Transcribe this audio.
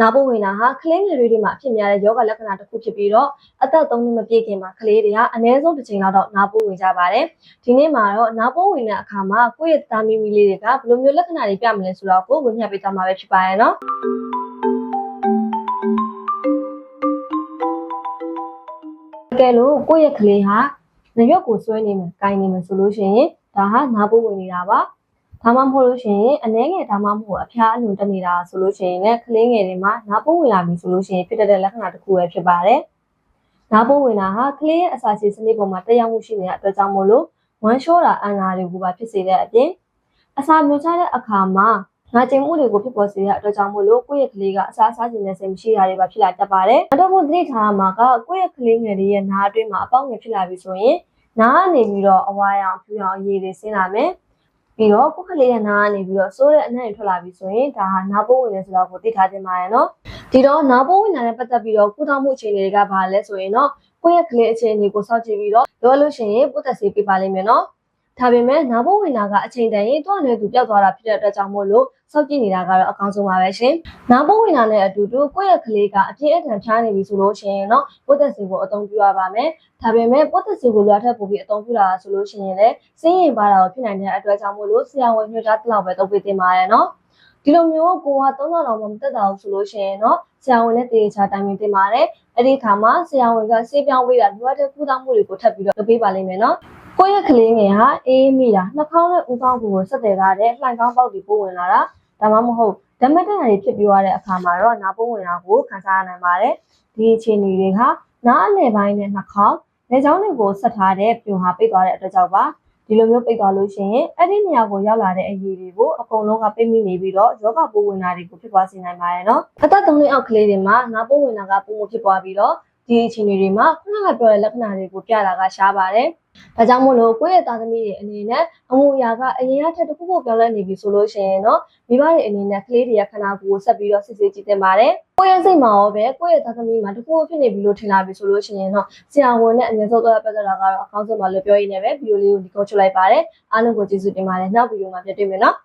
နာပိုးဝင်တာဟာကလေးငယ်တွေမှာအဖြစ်များတဲ့ယောဂလက္ခဏာတစ်ခုဖြစ်ပြီးတော့အသက်3နှစ်မပြည့်ခင်မှာကလေးတွေကအနည်းဆုံးတစ်ချိန်လောက်တော့နာပိုးဝင်ကြပါတယ်။ဒီနေ့မှာတော့နာပိုးဝင်တဲ့အခါမှာကိုယ့်ရဲ့သားမီးမီလေးတွေကဘယ်လိုမျိုးလက္ခဏာတွေပြမလဲဆိုတော့ကိုယ်ဝင်ပြပေးသွားမှာပဲဖြစ်ပါရဲ့နော်။တကယ်လို့ကိုယ့်ရဲ့ကလေးဟာနရွက်ကိုဆွဲနေမယ်၊ကိုင်နေမယ်ဆိုလို့ရှိရင်ဒါဟာနာပိုးဝင်နေတာပါ။ ဒါမှမဟုတ်လို့ရှိရင်အနှဲငယ်ဒါမှမဟုတ်အဖျားအလွန်တက်နေတာဆိုလို့ရှိရင်လည်းကလေးငယ်တွေမှာနာပိုးဝင်လာပြီဆိုလို့ရှိရင်ဖြစ်တတ်တဲ့လက္ခဏာတစ်ခုပဲဖြစ်ပါတယ်။နာပိုးဝင်တာဟာကလေးရဲ့အစာချေစနစ်ပေါ်မှာတက်ရောက်မှုရှိနေတဲ့အတွက်ကြောင့်မို့လို့ဝမ်းလျှောတာအန်နာတွေကိုပါဖြစ်စေတဲ့အပြင်အစာမျိုးချတဲ့အခါမှာငါကျင်မှုတွေကိုဖြစ်ပေါ်စေတဲ့အတွက်ကြောင့်မို့လို့ကိုယ့်ရဲ့ကလေးကအစာစားခြင်းနဲ့စိတ်မရှိတာတွေပါဖြစ်လာတတ်ပါတယ်။နောက်တစ်ခုသတိထားရမှာကကိုယ့်ရဲ့ကလေးငယ်တွေရဲ့နားအတွင်းမှာအပေါက်ငယ်ဖြစ်လာပြီဆိုရင်နားကနေပြီးတော့အဝါရောင်ဖြူရောင်အရည်တွေဆင်းလာမယ်။ ပြီးတော့ကိုယ့်ကလေးရဲ့နားကနေပြီးတော့စိုးတဲ့အနံ့တွေထွက်လာပြီဆိုရင်ဒါဟာနားပိုးဝင်နေဆိုတော့ကိုသိထားခြင်းပါရဲ့နော်။ဒီတော့နားပိုးဝင်တာနဲ့ပတ်သက်ပြီးတော့ကုသမှုအခြေအနေတွေကဘာလဲဆိုရင်တော့ကိုယ့်ရဲ့ကလေးအခြေအနေကိုစောင့်ကြည့်ပြီးတော့လိုလို့ရှိရင်ပို့သက်ဆေးပေးပါလိမ့်မယ်နော်။ ဒါပေမဲ့နာဘိုးဝင်တာကအချိန်တန်ရင်တွားနေသူပျောက်သွားတာဖြစ်တဲ့အတွက်ကြောင့်မို့လို့စောင့်ကြည့်နေတာကတော့အကောင်းဆုံးပါပဲရှင်။နာဘိုးဝင်တာနဲ့အတူတူကိုယ့်ရဲ့ကလေးကအပြင်းအထန်ဖျားနေပြီဆိုလို့ရှိရင်တော့ပို့သက်စီကိုအသုံးပြုရပါမယ်။ဒါပေမဲ့ပို့သက်စီကိုလွှတ်ထပ်ပို့ပြီးအသုံးပြုတာဆိုလို့ရှိရင်လည်းစင်းရင်ပါတာကိုဖြစ်နိုင်တဲ့အတွက်ကြောင့်မို့လို့ဆရာဝန်ညွှန်ကြားတလောက်ပဲသုံးပေးသင့်ပါတယ်နော်။ဒီလိုမျိုးကိုက3000လောက်မှမတက်တာဘူးဆိုလို့ရှိရင်တော့ဆရာဝန်နဲ့တေချာတိုင်ပင်တင်ပါတယ်။အဲ့ဒီခါမှာဆရာဝန်ကဆေးပြောင်းပေးတာလိုအပ်တဲ့ကုသမှုတွေကိုထပ်ပြီးတော့လုပ်ပေးပါလိမ့်မယ်နော်။ ကိုယ့်ရဲ့ကလေးငယ်ဟာအေးမိတာနှာခေါင်းနဲ့ဦးခေါင်းကိုဆက်တယ်ကားတဲ့လှိုင်ကောင်းပေါက်တွေပိုးဝင်လာတာဒါမှမဟုတ်ဓမ္မတက်တာတွေဖြစ်ပြီးသွားတဲ့အခါမှာတော့နာပိုးဝင်တာကိုခံစားရနိုင်ပါတယ်။ဒီအခြေအနေတွေကနားအလယ်ပိုင်းနဲ့နှာခေါင်းလက်ချောင်းတွေကိုဆက်ထားတဲ့ပြုံဟာပိတ်သွားတဲ့အတွက်ကြောင့်ပါ။ဒီလိုမျိုးပိတ်သွားလို့ရှိရင်အဲ့ဒီနေရာကိုရောက်လာတဲ့အရည်တွေကိုအကုန်လုံးကပိတ်မိနေပြီးတော့ယောဂပိုးဝင်တာတွေကိုဖြစ်သွားစေနိုင်ပါတယ်နော်။အသက်3နှစ်အောက်ကလေးတွေမှာနာပိုးဝင်တာကပုံမှုဖြစ်သွားပြီးတော့ဒီအခြေအနေတွေမှာခုနကပြောတဲ့လက္ခဏာတွေကိုပြတာကရှားပါတယ်။ ဒါကြောင့်မို့လို့ကိုယ့်ရဲ့သားသမီးတွေအနေနဲ့အမှုအရာကအရင်ကထက်တစ်ခုခုပြောင်းလဲနေပြီဆိုလို့ရှိရင်တော့မိဘတွေအနေနဲ့ကလေးတွေရဲ့ခန္ဓာကိုယ်ကိုဆက်ပြီးတော့စစ်ဆေးကြည့်သင့်ပါတယ်။ကိုယ့်ရဲ့စိတ်မှာရောပဲကိုယ့်ရဲ့သားသမီးမှာတစ်ခုခုဖြစ်နေပြီလို့ထင်လာပြီဆိုလို့ရှိရင်တော့ဆရာဝန်နဲ့အငယ်ဆုံးတော့ပတ်သက်တာကတော့အကောင်းဆုံးပါလို့ပြောရင်းနဲ့ပဲဗီဒီယိုလေးကိုဒီကုန်းချုပ်လိုက်ပါတယ်။အားလုံးကိုကျေးဇူးတင်ပါတယ်။နောက်ဗီဒီယိုမှာပြန်တွေ့မယ်နော်။